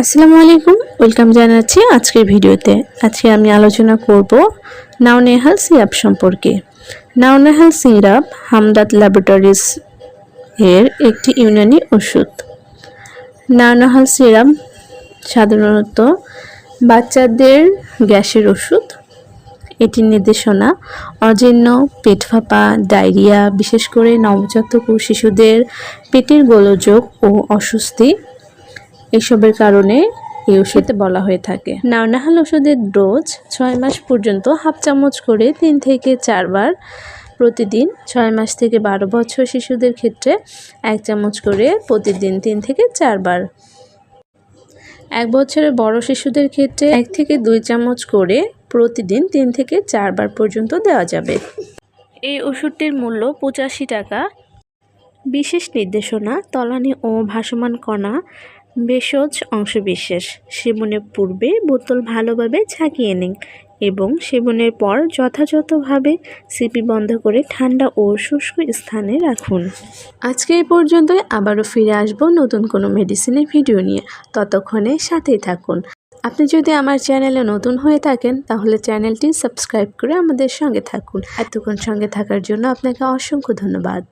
আসসালামু আলাইকুম। ওয়েলকাম জানাচ্ছি আজকের ভিডিওতে। আজকে আমি আলোচনা করব নাওনেহাল সিরাপ সম্পর্কে। নাওনেহাল সিরাপ হামদাদ ল্যাবরেটরিজ এর একটি ইউনানি ওষুধ। নাওনেহাল সিরাপ সাধারণত বাচ্চাদের গ্যাসের ওষুধ। এটির নির্দেশনা অজীর্ণ, পেট ফাঁপা, ডায়রিয়া, বিশেষ করে নবজাতক ও শিশুদের পেটের গোলযোগ ও অস্বস্তি এসবের কারণে এই ওষুধে বলা হয়ে থাকে। নাওনাহাল ওষুধের ডোজ ছয় মাস পর্যন্ত হাফ চামচ করে তিন থেকে চারবার প্রতিদিন, ছয় মাস থেকে বারো বছর শিশুদের ক্ষেত্রে এক চামচ করে প্রতিদিন তিন থেকে চারবার। এক বছরের বড় শিশুদের ক্ষেত্রে এক থেকে দুই চামচ করে প্রতিদিন তিন থেকে চারবার পর্যন্ত দেওয়া যাবে। এই ওষুধটির মূল্য পঁচাশি টাকা। বিশেষ নির্দেশনা, তলানি ও ভাসমান কণা ভেষজ অংশবিশেষ। সেবনের পূর্বে বোতল ভালোভাবে ঝাঁকিয়ে নিন এবং সেবনের পর যথাযথভাবে সিপি বন্ধ করে ঠান্ডা ও শুষ্ক স্থানে রাখুন। আজকে এই পর্যন্তই। আবারও ফিরে আসব নতুন কোনো মেডিসিনের ভিডিও নিয়ে। ততক্ষণে সাথেই থাকুন। আপনি যদি আমার চ্যানেলে নতুন হয়ে থাকেন, তাহলে চ্যানেলটি সাবস্ক্রাইব করে আমাদের সঙ্গে থাকুন। এতক্ষণ সঙ্গে থাকার জন্য আপনাকে অসংখ্য ধন্যবাদ।